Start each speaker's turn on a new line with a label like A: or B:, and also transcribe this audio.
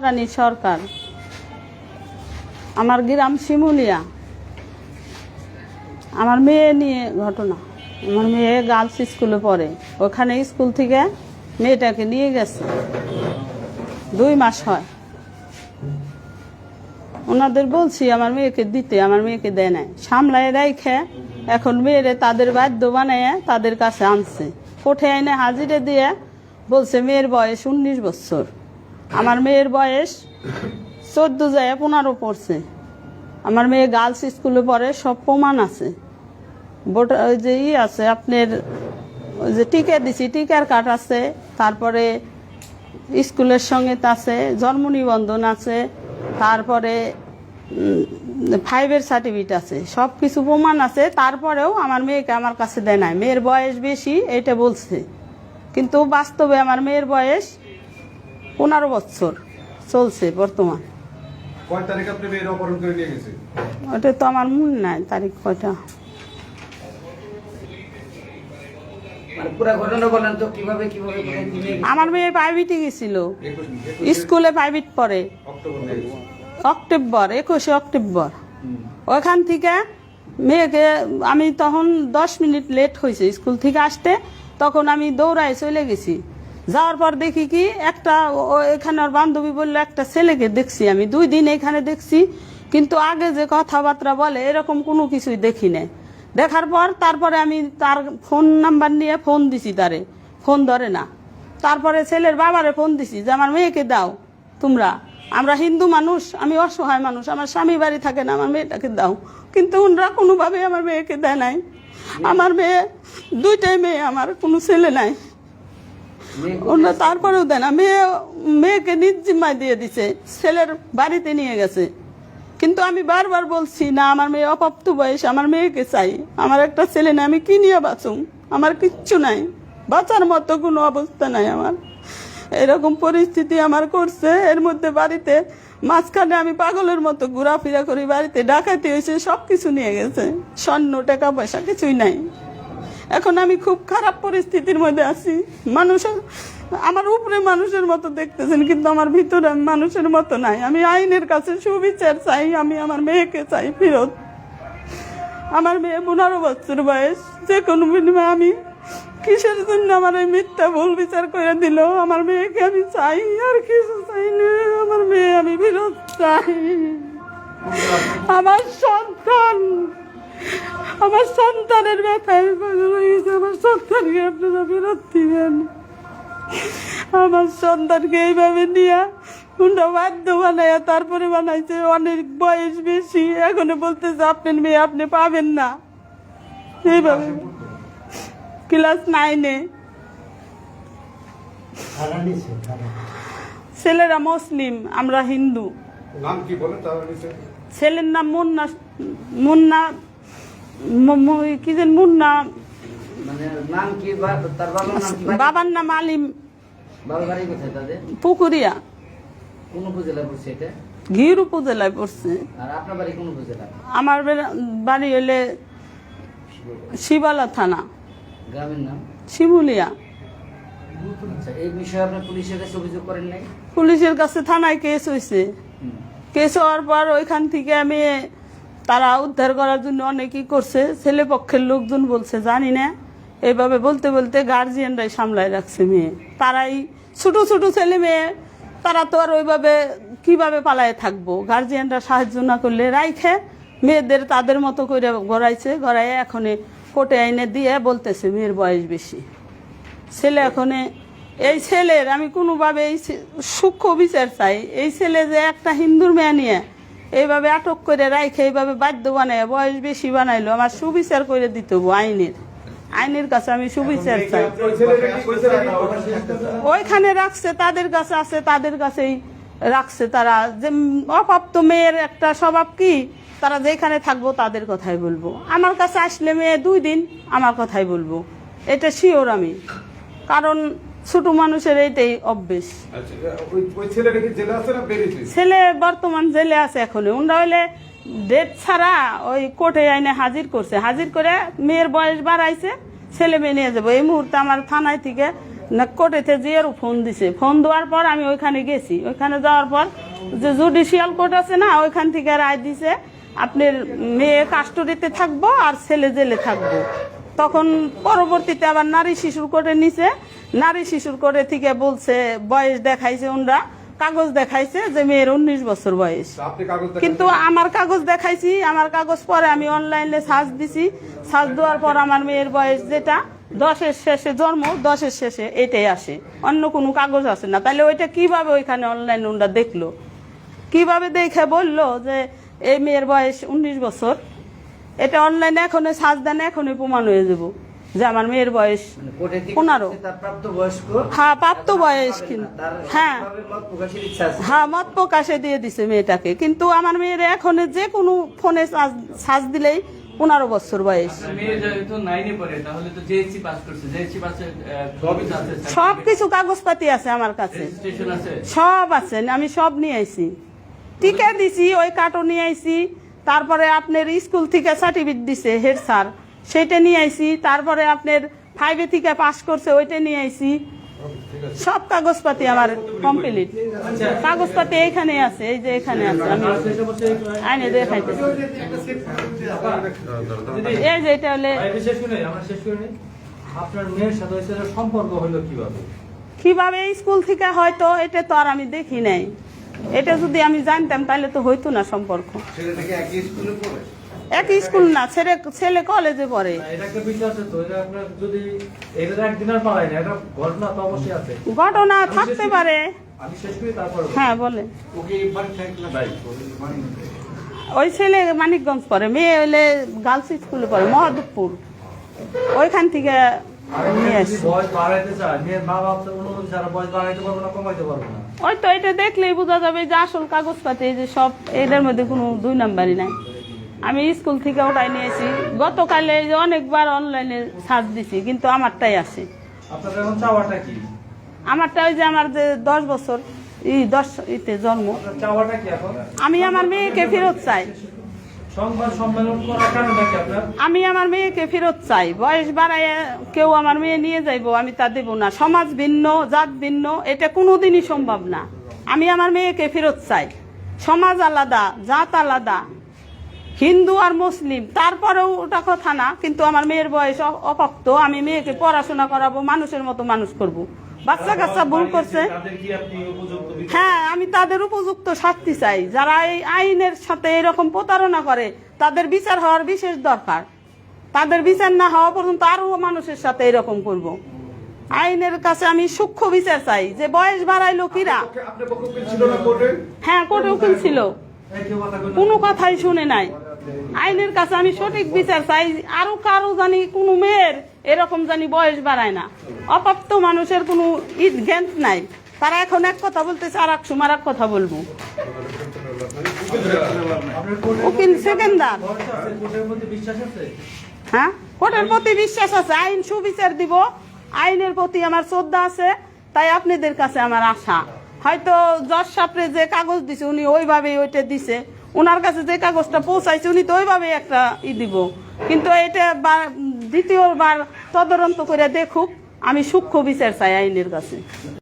A: রানী সরকার। আমার গ্রাম শিমুলিয়া। আমার মেয়ে নিয়ে ঘটনা। আমার মেয়ে গার্লস স্কুলে পড়ে। ওখানে স্কুল থেকে মেয়েটাকে নিয়ে গেছে। দুই মাস হয়। ওনাদের বলছি, আমার মেয়েকে দিতে, আমার মেয়েকে দেয় নাই। সামলায় রাইখে এখন মেয়েরে তাদের বাধ্য বানিয়ে তাদের কাছে আনছে। কোঠে আইনে হাজিরে দিয়ে বলছে, মেয়ের বয়স উনিশ বছর। আমার মেয়ের বয়স চোদ্দ যায় পনেরো পড়ছে। আমার মেয়ে গার্লস স্কুলে পড়ে, সব প্রমাণ আছে। ভোটার ওই যে ই আছে, আপনার ওই যে টিকা দিছি, টিকার কার্ড আছে, তারপরে স্কুলের সঙ্গে আছে, জন্ম নিবন্ধন আছে, তারপরে ফাইভের সার্টিফিকেট আছে সব কিছু প্রমাণ আছে, তারপরেও আমার মেয়েকে আমার কাছে দেয় নাই। মেয়ের বয়স বেশি এটা বলছে। কিন্তু বাস্তবে আমার মেয়ের বয়স পনেরো বছর চলছে বর্তমান।
B: কয় তারিখ আপনি মেয়ের অপহরণ করে নিয়ে গেছে?
A: ওটা তো আমার মনে নাই তারিখ কয়টা?
C: মানে পুরো ঘটনা বলেন তো কীভাবে কীভাবে কোথায় কি নিয়ে গেছে?
A: আমার মেয়ে প্রাইভেটে গেছিল। স্কুলে প্রাইভেট পড়ে।
B: অক্টোবর
A: একুশে অক্টোবর। ওখান থেকে মেয়েকে আমি তখন দশ মিনিট লেট হয়েছে স্কুল থেকে আসতে তখন আমি দৌড়ায় চলে গেছি। যাওয়ার পর দেখি কি একটা এখানে ওর বান্ধবী বলল, একটা ছেলেকে দেখছি আমি। দুই দিন এখানে দেখছি। কিন্তু আগে যে কথাবার্তা বলে, এরকম কোনো কিছুই দেখি নাই। দেখার পর তারপরে আমি তার ফোন নাম্বার নিয়ে ফোন দিছি তারে। ফোন ধরে না। তারপরে ছেলের বাবারে ফোন দিছি যে, আমার মেয়েকে দাও তোমরা। আমরা হিন্দু মানুষ, আমি অসহায় মানুষ, আমার স্বামী বাড়ি থাকে না, আমার মেয়েটাকে দাও। কিন্তু ওনরা কোনোভাবে আমার মেয়েকে দেয় নাই। আমার মেয়ে, দুইটাই মেয়ে, আমার কোনো ছেলে নাই। ওনরা তারপরেও দেয় না। মেয়ে, মেয়েকে নিজ জিম্মায় দিয়ে দিছে। ছেলের বাড়িতে নিয়ে গেছে। কিন্তু আমি বারবার বলছি, না, আমার মেয়ে অপ্রাপ্ত বয়স, আমার মেয়েকে চাই। আমার একটা ছেলে না আমি কি নিয়ে বাঁচুম? আমার কিচ্ছু নাই। বাঁচার মতো কোনো অবস্থা নাই আমার। এরকম পরিস্থিতি আমার করছে। এর মধ্যে বাড়িতে মাঝখানে আমি পাগলের মতো ঘোরাফেরা করি, বাড়িতে ডাকাতি হয়েছে সব কিছু নিয়ে গেছে। স্বর্ণ, টাকা পয়সা, কিছুই নাই। এখন আমি খুব খারাপ পরিস্থিতির মধ্যে আছি। মানুষের আমার উপরে মানুষের মতো দেখতেছেন, কিন্তু আমার ভিতরে মানুষের মতো নাই। আমি আইনের কাছে সুবিচার চাই, আমি আমার মেয়েকে চাই ফেরত। আমার মেয়ে পনেরো বছর বয়স, যে কোনো বিনিময়ে আমি কিসের জন্য আমার এই মিথ্যা ভুল বিচার করে দিল? আমার মেয়েকে আমি চাই, আর কিছু চাই না। আমার মেয়ে আমি ফেরত চাই। আমার সন্তান আমার সন্তানের ব্যথায় পাগল হয়ে গেছে আমার সন্তানকে আপনারা ফেরত দিবেন আমার সন্তানকে এইভাবে নিয়ে উন্ডা বাধ্য বানায় তারপরে বানাইছে অনেক বয়স বেশি। এখনও বলতেছে আপনার মেয়ে আপনি পাবেন না। এইভাবে। ক্লাস নাইনে ছেলেরা মুসলিম আমরা হিন্দু।
B: নাম কি বলে
A: ছেলের নাম মুন্না মুন্না কি যেন মুন্না
C: মানে নাম কি বাবার নাম
A: আলিম। পুকুরিয়া।
C: কোন উপজেলা পড়ছে এটা?
A: ঘির উপজেলায় পড়ছে। আমার বাড়ি হলে শিবালা। থানা।
C: গ্রামের নাম?
A: শিমুলিয়া
C: আচ্ছা পুলিশের কাছে
A: থানায় কেস হয়েছে কেস হওয়ার পর ওইখান থেকে আমি তারা উদ্ধার করার জন্য অনেকই করছে। ছেলে পক্ষের লোকজন বলছে, জানি না। এইভাবে বলতে বলতে গার্জিয়ানরাই সামলায় রাখছে মেয়ে। তারাই ছোট ছোট ছেলে মেয়ে, তারা তো আর ওইভাবে কীভাবে পালায় থাকব? গার্জিয়ানরা সাহায্য না করলে রাইখে মেয়েদের তাদের মতো করে গড়াইছে, গড়াইয়ে এখন কোর্টে আইনে দিয়ে বলতেছে মেয়ের বয়স বেশি। ছেলে এখন এই ছেলের আমি কোনোভাবে এই সূক্ষ্ম বিচার চাই। এই ছেলে যে একটা হিন্দুর মেয়ে নিয়ে এইভাবে আটক করে রাইখে এইভাবে বাধ্য বানায় বয়স বেশি বানাইলো আমার সুবিচার করে দিতে আইনের। আইনের কাছে আমি সুবিচার চাই? ওইখানে রাখছে তাদের কাছে আছে তাদের কাছেই রাখছে তারা। যে অপ্রাপ্ত মেয়ের একটা স্বভাব কি? তারা যেখানে থাকব তাদের কথাই বলব। আমার কাছে আসলে মেয়ে দুই দিন আমার কথাই বলব। এটা শিওর আমি। কারণ ছোট মানুষের এইটাই অভ্যেস।
B: আচ্ছা
A: ছেলে বর্তমান জেলে আছে এখন। ওনরা হইলে ডেট ছাড়া ওই কোর্টে আইনে হাজির করছে। হাজির করে মেয়ের বয়স বাড়াইছে ছেলে মেয়ে নিয়ে যাব। এই মুহূর্তে আমার থানায় থেকে না কোর্টেতে জিয়ারও ফোন দিছে। ফোন দেওয়ার পর আমি ওইখানে গেছি। ওইখানে যাওয়ার পর যে জুডিশিয়াল কোর্ট আছে না ওইখান থেকে রায় দিছে আপনার মেয়ে কাস্টডিতে থাকব আর ছেলে জেলে থাকব। তখন পরবর্তীতে আবার নারী শিশুর কোর্টে নিছে। নারী শিশুর করে থেকে বলছে বয়স দেখাইছে ওনরা কাগজ দেখাইছে যে মেয়ের উনিশ বছর বয়স। কিন্তু আমার কাগজ দেখাইছি আমার কাগজ পরে আমি অনলাইনে সার্চ দিছি। সার্চ দেওয়ার পর আমার মেয়ের বয়স যেটা দশের শেষে জন্ম দশের শেষে এটাই আসে। অন্য কোনো কাগজ আসে না। তাহলে ওইটা কীভাবে ওইখানে অনলাইনে ওনরা দেখল? কীভাবে দেখে বলল যে এই মেয়ের বয়স উনিশ বছর? এটা অনলাইনে এখনই সার্চ দেন এখনই প্রমাণ হয়ে যাব। যে আমার মেয়ের বয়স
C: মানে
A: পনেরো। হ্যাঁ প্রাপ্ত বয়স কিন্তু। হ্যাঁ
C: ভাবে মত প্রকাশের ইচ্ছা আছে।
A: হ্যাঁ মত প্রকাশে দিয়ে দিছে মেয়েটাকে। কিন্তু আমার মেয়ের এখন যে কোনো ফোনে সার্চ দিলেই পনেরো বছর বয়স।
D: আপনার মেয়ে যেহেতু নাইনে পড়ে তাহলে তো জেএসসি পাস করছে। জেএসসি পাসে সবই আছে
A: সব কিছু কাগজপাতি আছে আমার কাছে। সব আছে আমি সব নিয়ে আইছি। টিকা দিছি ওই কার্টো নিয়ে আইছি। তারপরে আপনার স্কুল থেকে সার্টিফিকেট দিছে হেড স্যার। সেটা নিয়ে আইছি তারপরে আপনার ফাইভে থেকে পাস করছে ওইটা নিয়ে আইছি। সব কাগজপাতি আমার কমপ্লিট কাগজপাতি এইখানে আছে এই যে এখানে আছে আমি আইনে দেখাইতেছি। এই যে এটা হলে
E: ভাই, শেষ করে নেই, আমরা শেষ করে নেই। আপনার মেয়ের সাথে সম্পর্ক হলো কীভাবে?
A: কীভাবে স্কুল থেকে হয়তো এটা তো আর আমি দেখি নাই। এটা যদি আমি জানতাম তাহলে তো হইতো না সম্পর্ক।
B: একই স্কুলে
A: না ছেলে ছেলে কলেজে পড়ে।
E: না, এটা একটা বিষয় আছে তো এটা আপনার যদি এটা তো একদিন আর পালাই না এটা ঘটনা
A: থাকতে পারে।
E: আমি শেষ করি তারপর
A: হ্যাঁ বলে ওই ছেলে মানিকগঞ্জ পড়ে মেয়ে হইলে গার্লস স্কুলে পড়ে মহাদুপুর। ওইখান থেকে ওই তো এটা দেখলেই বোঝা যাবে যে আসল কাগজপাতি এই যে সব এদের মধ্যে কোনো দুই নাম্বারই নাই। আমি স্কুল থেকে ওটাই নিয়েছি। গতকালে অনেকবার অনলাইনে সার্চ দিছি কিন্তু আমারটাই
E: কি?
A: আমারটা ওই যে আমার যে দশ বছর ই দশ ইতে জন্ম। আমি আমার মেয়েকে ফেরত চাই। আমি আমার মেয়েকে ফেরত চাই। বয়স বাড়ায় কেউ আমার মেয়ে নিয়ে যাইবো আমি তা দেবো না। সমাজ ভিন্ন জাত ভিন্ন এটা কোনোদিনই সম্ভব না। আমি আমার মেয়েকে ফেরত চাই। সমাজ আলাদা জাত আলাদা। হিন্দু আর মুসলিম তারপরেও ওটা কথা না কিন্তু আমার মেয়ের বয়স অপক্ত আমি মেয়েকে পড়াশোনা করাবো মানুষের মতো মানুষ করব। বাচ্চা কাচ্চা ভুল করছে। হ্যাঁ আমি তাদের উপযুক্ত শাস্তি চাই। যারা এই আইনের সাথে এরকম প্রতারণা করে তাদের বিচার হওয়ার বিশেষ দরকার। তাদের বিচার না হওয়া পর্যন্ত আরও মানুষের সাথে এরকম করব। আইনের কাছে আমি সূক্ষ্ম বিচার চাই যে বয়স বাড়াইলো কিরা। হ্যাঁ কোর্টে উকিল ছিল? কোনো কথাই শুনে নাই। আইনের কাছে আমি সঠিক বিচার চাই, আরও কারও জানি কোনো মেয়ের এরকম জানি বয়স বাড়ায় না। অপ্রাপ্ত মানুষের কোনো ঈদ জ্ঞান নাই। তারা এখন এক কথা বলতেছে আর এক সময় এক কথা বলব। উকিল সেকেন্দার। হ্যাঁ? কোর্টের প্রতি বিশ্বাস আছে, আইন সুবিচার দিব। আইনের প্রতি আমার শ্রদ্ধা আছে, তাই আপনাদের কাছে আমার আশা। হয়তো জজ সাপড়ে যে কাগজ দিছে, উনি ওইভাবেই ওইটা দিছে। ওনার কাছে যে কাগজটা পৌঁছাইছে, উনি তো ওইভাবে একটা ই দিব। কিন্তু এটা দ্বিতীয়বার তদন্ত করে দেখুক, আমি সূক্ষ্ম বিচার চাই আইনের কাছে।